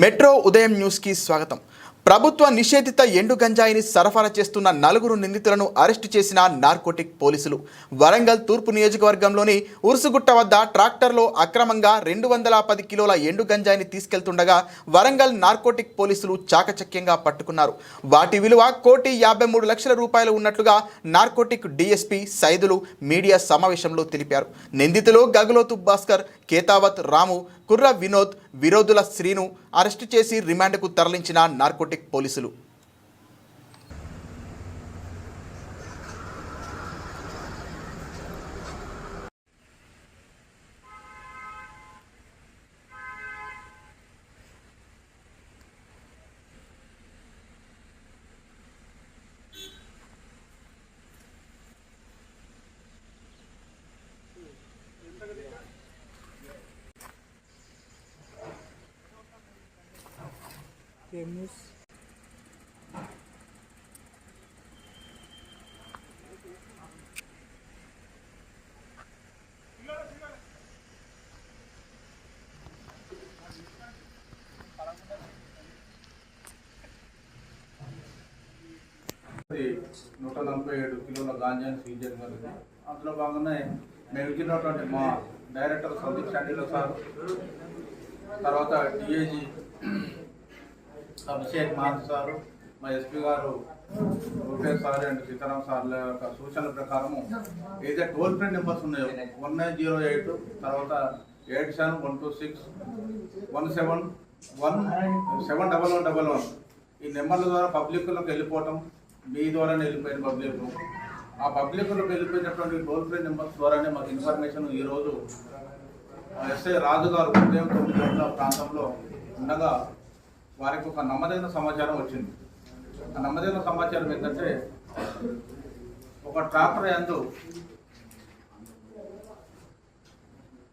Metro ఉదయం న్యూస్కి స్వాగతం. ప్రభుత్వ నిషేధిత ఎండు గంజాయిని సరఫరా చేస్తున్న నలుగురు నిందితులను అరెస్టు చేసిన నార్కోటిక్ పోలీసులు. వరంగల్ తూర్పు నియోజకవర్గంలోని ఉరుసుగుట్ట వద్ద ట్రాక్టర్లో అక్రమంగా రెండు వందల పది కిలోల ఎండు గంజాయిని తీసుకెళ్తుండగా వరంగల్ నార్కోటిక్ పోలీసులు చాకచక్యంగా పట్టుకున్నారు. వాటి విలువ కోటి యాభై మూడు లక్షల రూపాయలు ఉన్నట్లుగా నార్కోటిక్ డీఎస్పీ సైదులు మీడియా సమావేశంలో తెలిపారు. నిందితులు గగలోతు భాస్కర్ కేతావత్ రాము కుర్ర వినోద్ విరోధుల శ్రీను అరెస్టు చేసి రిమాండ్కు తరలించిన నార్కోటిక్ పోలీసులు. Temos నూట నలభై ఏడు కిలోల గాంజాని సీజ్ చేయడం జరిగింది. అందులో భాగంగానే మేము మా డైరెక్టర్ సందీప్ శాండీలో సార్ తర్వాత డిఏజీ అభిషేక్ మాన్ సారు మా ఎస్పీ గారు రూపేష్ సార్ అండ్ సీతారాం సార్ల యొక్క సూచనల ప్రకారము ఏదైతే టోల్ ఫ్రీ నెంబర్స్ ఉన్నాయో వన్ నైన్ జీరో ఎయిట్ తర్వాత eight seven one two six one seven one seven double one double one. ఈ నెంబర్ల ద్వారా పబ్లిక్లోకి వెళ్ళిపోవటం మీ ద్వారానే వెళ్ళిపోయిన పబ్లిక్ ఆ పబ్లిక్లోకి వెళ్ళిపోయినటువంటి టోల్ ఫ్రీ నెంబర్స్ ద్వారానే మాకు ఇన్ఫర్మేషన్ ఈరోజు ఎస్ఐ రాజు గారు ఉదయం తొమ్మిది గంటల ప్రాంతంలో ఉండగా వారికి ఒక నమ్మదైన సమాచారం వచ్చింది. ఆ నమ్మదైన సమాచారం ఏంటంటే ఒక ట్రాక్టర్ ఎందు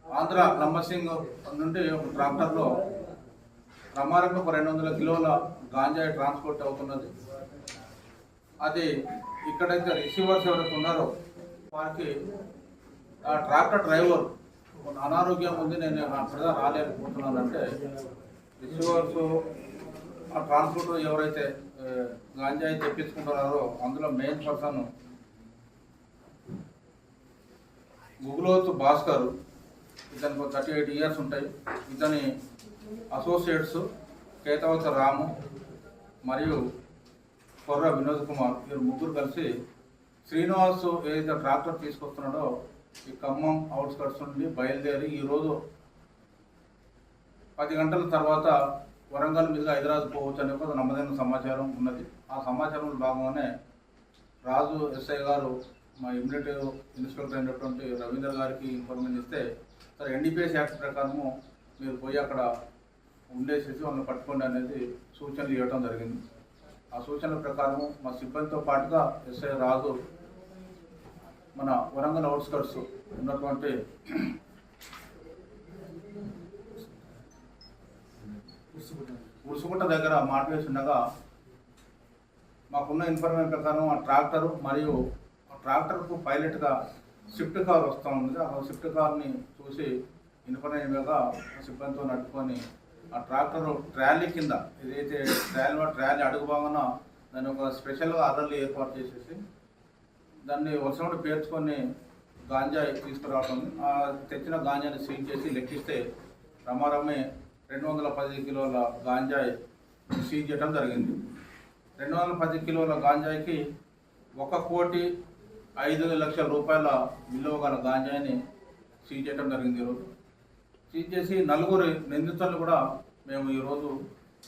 ఆంధ్ర లంబసింగ్ నుండి ఒక ట్రాక్టర్లో ప్రమాణంగా ఒక రెండు వందల కిలోల గాంజాయి ట్రాన్స్పోర్ట్ అవుతున్నది. అది ఇక్కడైతే రిసీవర్స్ ఎవరైతే ఉన్నారో వారికి ఆ ట్రాక్టర్ డ్రైవర్ అనారోగ్యం ఉంది నేను అక్కడ రాలేకపోతున్నానంటే రిసీవర్స్ ఆ ట్రాన్స్పోర్టర్ ఎవరైతే గాంజాయి తెప్పించుకుంటున్నారో అందులో మెయిన్ పర్సన్ గుగులోత్ భాస్కర్. ఇతనికి థర్టీ ఎయిట్ ఇయర్స్ ఉంటాయి. ఇతని అసోసియేట్స్ కేతవత రాము మరియు కొర్ర వినోద్ కుమార్. వీరు ముగ్గురు కలిసి శ్రీనివాస్ ఏదైతే ట్రాక్టర్ తీసుకొస్తున్నాడో ఈ ఖమ్మం అవుట్స్కట్స్ నుండి బయలుదేరి ఈరోజు పది గంటల తర్వాత వరంగల్ మీదుగా హైదరాబాద్ పోవచ్చు అనే ఒక నమ్మదైన సమాచారం ఉన్నది. ఆ సమాచారంలో భాగంగానే రాజు ఎస్ఐ గారు మా ఇమ్మీడియట్ ఇన్స్పెక్టర్ అయినటువంటి రవీంద్ర గారికి ఇన్ఫర్మేషన్ ఇస్తే సరే ఎన్డీపీఎస్ యాక్ట్ ప్రకారము మీరు పోయి అక్కడ ఉండేసేసి వాళ్ళని పట్టుకోండి అనేది సూచనలు ఇవ్వడం జరిగింది. ఆ సూచనల ప్రకారం మా సిబ్బందితో పాటుగా ఎస్ఐ రాజు మన వరంగల్ అవుట్స్కట్స్ ఉన్నటువంటి ఉరుసుకుంట దగ్గర మాట ఉండగా మాకున్న ఇన్ఫర్మేషన్ ప్రకారం ఆ ట్రాక్టర్ మరియు ఆ ట్రాక్టర్కు పైలట్గా షిఫ్ట్ కార్ వస్తూ ఉంది. ఆ షిఫ్ట్ కార్ని చూసి ఇన్ఫర్మేషన్ సిబ్బందితో నడుపుకొని ఆ ట్రాక్టర్ ట్రాలీ కింద ఏదైతే ట్రాలీ ట్రాలీ అడుగు భాగంలో దాన్ని ఒక స్పెషల్గా అర్రలు ఏర్పాటు చేసేసి దాన్ని వర్షంలో పేర్చుకొని గాంజా తీసుకురావటం. తెచ్చిన గాంజాని సీల్ చేసి లెక్కిస్తే రమారమ్మే రెండు వందల పది కిలోల గాంజాయి సీజ్ చేయడం జరిగింది. రెండు వందల పది కిలోల గాంజాయికి ఒక కోటి ఐదు లక్షల రూపాయల విలువ గల గాంజాయిని సీజ్ చేయడం జరిగింది ఈరోజు సీజ్ చేసి నలుగురు నిందితులను కూడా మేము ఈరోజు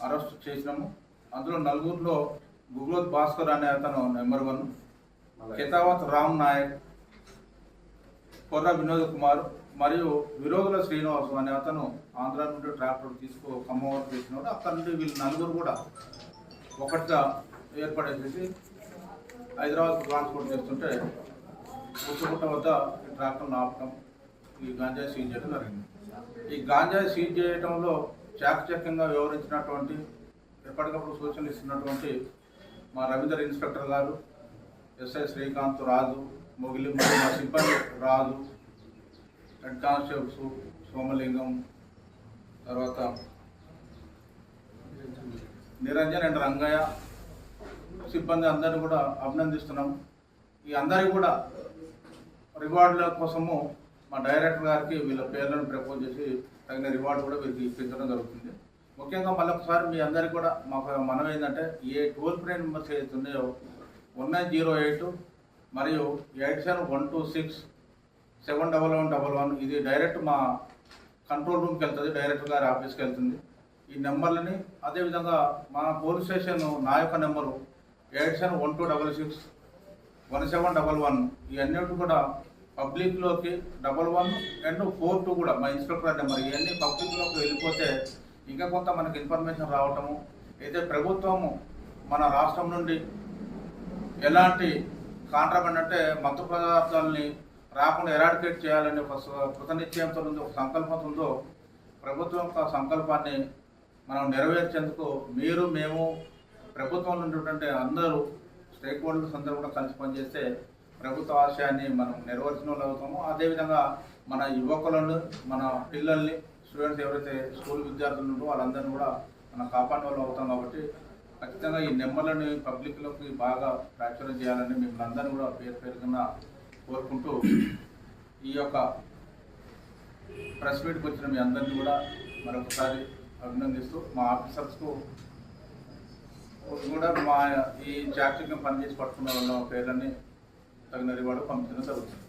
అరెస్ట్ చేసినాము. అందులో నలుగురిలో గుగ్లోత్ భాస్కర్ అనే అతను నెంబర్ వన్ కెతావత్ రామ్ నాయక్ కొర్ర వినోద్ కుమార్ మరియు విరోధుల శ్రీనివాస్ అనే అతను ఆంధ్ర నుండి ట్రాక్టర్ తీసుకో ఖమ్మం వరకు తీసినాడు అక్కడ నుండి వీళ్ళు నలుగురు కూడా ఒకటిగా ఏర్పడేసేసి హైదరాబాద్ ట్రాన్స్పోర్ట్ చేస్తుంటే ఉసుగుట్ట వద్ద ఈ ట్రాక్టర్ను ఆపటం ఈ గాంజాయి సీజ్ చేయడం జరిగింది. ఈ గాంజాయి సీజ్ చేయడంలో చాకచక్యంగా వ్యవహరించినటువంటి ఎప్పటికప్పుడు సూచనలు ఇస్తున్నటువంటి మా రవీందర్ ఇన్స్పెక్టర్ గారు ఎస్ఐ శ్రీకాంత్ రాజు మొగిలి మా సిబ్బంది రాజు హెడ్ కానిస్టేబుల్స్ సోమలింగం తర్వాత నిరంజన్ అండ్ రంగయ్య సిబ్బంది అందరిని కూడా అభినందిస్తున్నాం. ఈ అందరికీ కూడా రివార్డుల కోసము మా డైరెక్టర్ గారికి వీళ్ళ పేర్లను ప్రపోజ్ చేసి తగిన రివార్డు కూడా వీరికి ఇప్పించడం జరుగుతుంది. ముఖ్యంగా మళ్ళొకసారి మీ అందరికీ కూడా మాకు మనం ఏంటంటే ఏ టోల్ ఫ్రీ నెంబర్స్ ఏదైతే ఉన్నాయో వన్ నైన్ జీరో ఎయిట్ మరియు eight seven one two six seven double one double one. ఇది డైరెక్ట్ మా కంట్రోల్ రూమ్కి వెళ్తుంది డైరెక్టర్ గారి ఆఫీస్కి వెళ్తుంది. ఈ నెంబర్లని అదేవిధంగా మా పోలీస్ స్టేషన్ నా యొక్క number eight seven one two double six one seven double one. ఇవన్నీ కూడా పబ్లిక్లోకి double one and four two కూడా మా ఇన్స్పెక్టర్ నెంబర్. ఇవన్నీ పబ్లిక్లోకి వెళ్ళిపోతే ఇంకా కొంత మనకి ఇన్ఫర్మేషన్ రావటము అయితే ప్రభుత్వము మన రాష్ట్రం నుండి ఎలాంటి కాంట్రాబ్యాండ్ అంటే మత్తు పదార్థాలని రాకుండా ఎరాడికేట్ చేయాలని ఒక స్వ- ఉందో ఒక సంకల్పంతో ఉందో ప్రభుత్వం యొక్క సంకల్పాన్ని మనం నెరవేర్చేందుకు మీరు మేము ప్రభుత్వం నుండి అందరూ స్టేక్ హోల్డర్స్ అందరూ కూడా కలిసి పనిచేస్తే ప్రభుత్వ ఆశయాన్ని మనం నెరవేర్చిన వాళ్ళు అవుతాము. అదేవిధంగా మన యువకులను మన పిల్లల్ని స్టూడెంట్స్ ఎవరైతే స్కూల్ విద్యార్థులు ఉంటారో వాళ్ళందరినీ కూడా మనం కాపాడిన వాళ్ళు అవుతాం కాబట్టి ఖచ్చితంగా ఈ నెంబర్లని పబ్లిక్లోకి బాగా ప్రాచుర్యం చేయాలని మిమ్మల్ని అందరినీ కూడా పేరు పేరు కోరుకుంటూ ఈ యొక్క ప్రెస్ మీట్కి వచ్చిన మీ అందరినీ కూడా మరొకసారి అభినందిస్తూ మా ఆఫీసర్స్కు కూడా మా ఈ చాక్రీగా పనిచేసి పట్టుకున్న వాళ్ళ పేర్లని తగిన రివార్డు పంపించడం జరుగుతుంది.